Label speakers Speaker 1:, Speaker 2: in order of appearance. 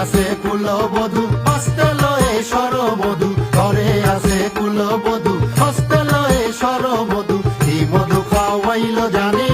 Speaker 1: আছে কুলবধু হস্তে লয়ে সরবধু, ঘরে আছে কুলবধু হস্তে লয়ে সরবধু, কি মধু খাওয়াইল জানে?